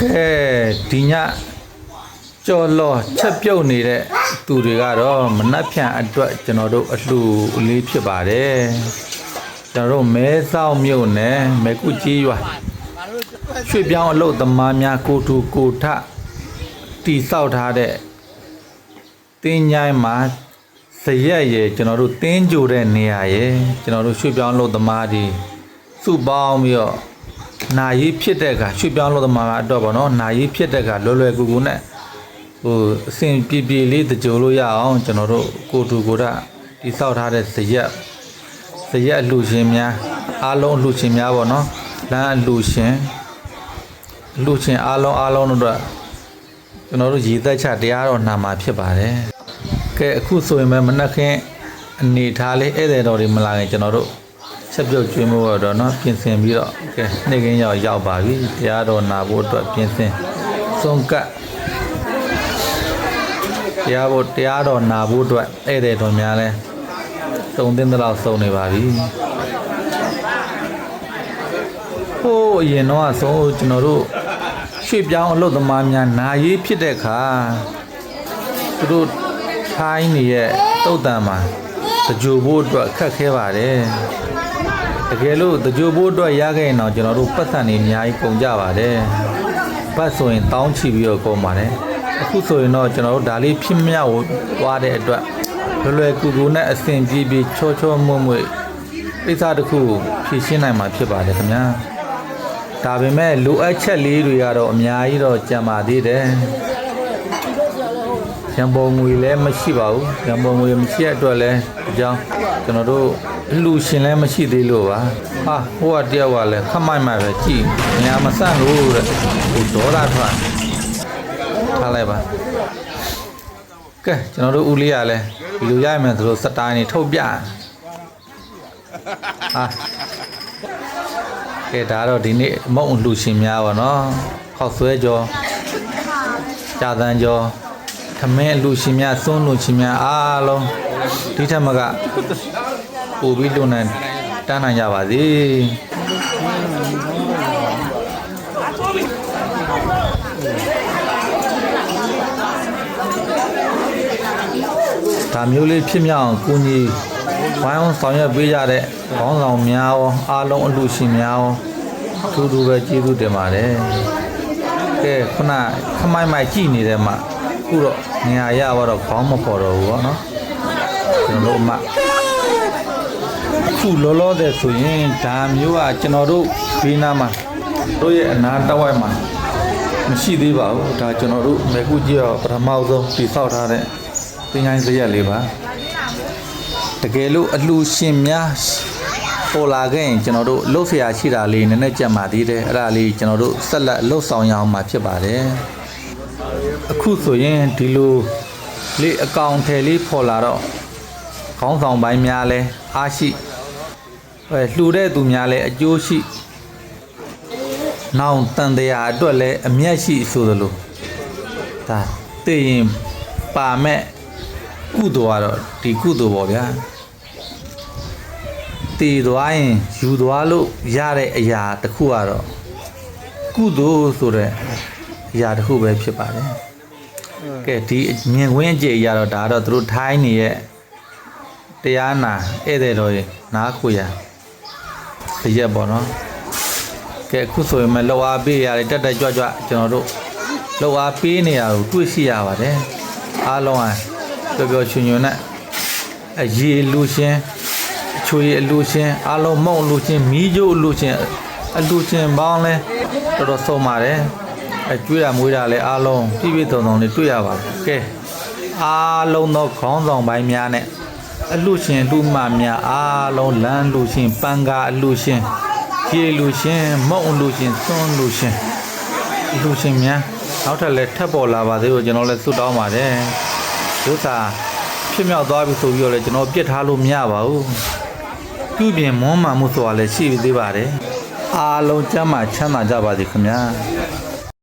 ကဲဒီညကြော်လော်ချက်ပြုတ်နေတဲ့သူတွေကတော့မနှက်ဖြန်အတွက်ကျွန်တော်တို့အလှူအလေးဖြစ်ပါတယ်ကျွန်တော်တို့မဲဆောက်မြို့နယ်မဲကုကြီးရွာရွှေပြောင်းအလုပ်သမားများကိုတူကိုထတီဆောက်ထားတဲ့တင်းញိုင်းမှာစရက်ရယ်ကျွန်တော်တို့တင်းကြိုတဲ့နေရာရယ်ကျွန်တော်တို့ရွှေပြောင်းအလုပ်သမားတွေစုပေါင်းပြီးတော့ နာယီဖြစ်တဲ့ကရွှေပြောင်းလို့သမားကတော့ဗောနော်နာယီဖြစ်တဲ့ကလွယ်လွယ်ကူကူနဲ့ဟိုအစဉ်ပြေပြေလေးတကြိုလို့ရအောင်ကျွန်တော်တို့ကိုတူကိုရတိဆောက်ထားတဲ့ဇရက်ဇရက်အလှရှင်များအားလုံးအလှရှင်များဗောနော်လမ်းအလှရှင်အလှရှင်အားလုံးအားလုံးတို့အတွက်ကျွန်တော်တို့ရည်သက်ချတရားတော်နာမှာဖြစ်ပါတယ်ကဲအခုဆိုရင်ပဲမနှက်ခင်းအနေထားလေးဧည့်သည်တော်တွေမလာခင်ကျွန်တော်တို့ ချက်ပြုတ်ကျွေးမှုတော့เนาะပြင်ဆင်ပြီးတော့ကဲနေ့ကင်းရောက်ရောက်ပါပြီတရားတော်နာဖို့အတွက်ပြင်ဆင်ဆုံးကပ်တရားဖို့တရားတော်နာဖို့အတွက်ဧည့်သည်တော်များလဲစုံတင်တဲ့လောက်စုံနေပါပြီဟိုးအရင်တော့ဆုံးကျွန်တော်တို့ရွှေ့ပြောင်းအလုပ်သမားများနာရေးဖြစ်တဲ့အခါသူတို့ထိုင်းနေရဲ့တုတ်တန်မှာတကြိုဖို့အတွက်ခက်ခဲပါတယ် တကယ်လို့တကြိုဖို့အတွက်ရခဲ့ရင်တော့ကျွန်တော်တို့ပတ်စံနေအများကြီးကုန်ကြပါတယ်ပတ်ဆိုရင်တောင်းချီပြီးတော့ကုန်ပါတယ်အခုဆိုရင်တော့ကျွန်တော်တို့ဒါလေးဖြစ်မြောက်သွားတဲ့အတွက်လွယ်လွယ်ကူကူနဲ့အဆင်ပြေပြေချောချောမွေ့မွေ့ကိစ္စတစ်ခုဖြေရှင်းနိုင်မှာဖြစ်ပါတယ်ခင်ဗျာဒါပေမဲ့လိုအပ်ချက်လေးတွေကတော့အများကြီးတော့ကြံပါသေးတယ်ရံပုံငွေလည်းမရှိပါဘူးရံပုံငွေမရှိတဲ့အတွက်လည်းအကြောင်းကျွန်တော်တို့ အလူရှင်လည်းမရှိသေးလို့ပါဟာဟိုကတယောက်ကလည်းခမိုက်မှပဲကြည်ညာမဆန့်လို့တဲ့ဟိုဒေါသထွက်ထားလိုက်ပါကဲကျွန်တော်တို့ဦးလေးကလည်းဒီလိုရရမယ်ဆိုလို့စတိုင်နေထုတ်ပြဟာကဲဒါတော့ဒီနေ့မုံလူရှင်များပါနော်ခောက်ဆွဲကြောကြာတန်းကြောထမင်းလူရှင်များစွန်းလူရှင်များအားလုံးဒီထက်မက ပို့ပြီးလွန်နေတန်းနိုင်ကြပါစေဒါမျိုးလေးဖြစ်မြောက်အောင်ကိုကြီးဝိုင်းအောင်ဆောင်ရွက်ပေးကြတဲ့ခေါင်းဆောင်များရောအားလုံးအလူရှင်များရောထူးထူးပဲကျေးဇူးတင်ပါတယ်ကဲခုနခမိုက်မိုက်ကြည်နေတယ်မှာအခုတော့နေရာရတော့ခေါင်းမပေါ်တော့ဘူးဗောနော်ကျွန်တော်တို့အမအ ခုလောလောဆယ်ဆိုရင်ဒါမျိုးကကျွန်တော်တို့ဘေးနားမှာတို့ရဲ့အနာတဝိုက်မှာမရှိသေးပါဘူးဒါကျွန်တော်တို့မေခုကြီးရောပထမဆုံးတည်ဆောက်ထားတဲ့သင်္ချိုင်းစရက်လေးပါတကယ်လို့အလှရှင်များပေါ်လာခဲ့ရင်ကျွန်တော်တို့လှုပ်ဆရာရှိတာလေးနည်းနည်းကြံပါသေးတယ်အဲ့ဒါလေးကျွန်တော်တို့ဆက်လက်လှုပ်ဆောင်ရအောင်မှာဖြစ်ပါတယ်အခုဆိုရင်ဒီလိုလေးအကောင်ထယ်လေးပေါ်လာတော့ ခေါင်းဆောင်ပိုင်းများလဲအားရှိအဲလှူတဲ့သူများလဲအကျိုးရှိနောင်တန်တရားအတွက်လဲအမျက်ရှိဆိုသလိုဒါသိရင်ပါမဲ့ကုသိုလ်ကတော့ဒီကုသိုလ်ပေါ့ဗျာတည်သွားရင်ယူသွားလို့ရတဲ့အရာတစ်ခုကတော့ကုသိုလ်ဆိုတဲ့အရာတစ်ခုပဲဖြစ်ပါတယ်ကဲဒီမြင်ကွင်းအကျယ်ရတော့ဒါတော့သူတို့ထိုင်းနေရဲ့ တရားနာဧည့်သည်တော်ရေနားခွေရခရက်ပေါ့နော်ကဲအခုဆိုရင်မလောက်အားပေးရတယ်တက်တက်ကြွကြွကျွန်တော်တို့လောက်အားပေးနေရကိုတွေ့ရှိရပါတယ်အားလုံးကပျော်ပျော်ရွှင်ရွှင်နဲ့အရေးလူရှင်အချွေအလူရှင်အားလုံးမုံလူရှင်မီးကြိုးလူရှင်အလူရှင်ပေါင်းလဲတော်တော်ဆုံးပါတယ်အကျွေးရမွေးရလဲအားလုံးပြည့်ပြည့်စုံစုံလေးတွေ့ရပါတယ်ကဲအားလုံးသောခေါင်းဆောင်ပိုင်းများနဲ့ အလူရှင်လူမများအားလုံးလမ်းလူရှင်ပန်းကားအလူရှင်ရေလူရှင်မုံအလူရှင်သွန်းလူရှင်အလူရှင်များနောက်ထပ်လည်းထပ်ပေါ်လာပါသေးလို့ကျွန်တော်လည်းဆုတောင်းပါတယ်ဒုစာဖြစ်မြောက်သွားပြီဆိုပြီးတော့လည်းကျွန်တော်ပြစ်ထားလို့မရပါဘူးပြုပြင်မွမ်းမံမှုဆိုတာလည်းရှိသေးပါတယ်အားလုံးကျမ်းမာချမ်းသာကြပါစေခင်ဗျာ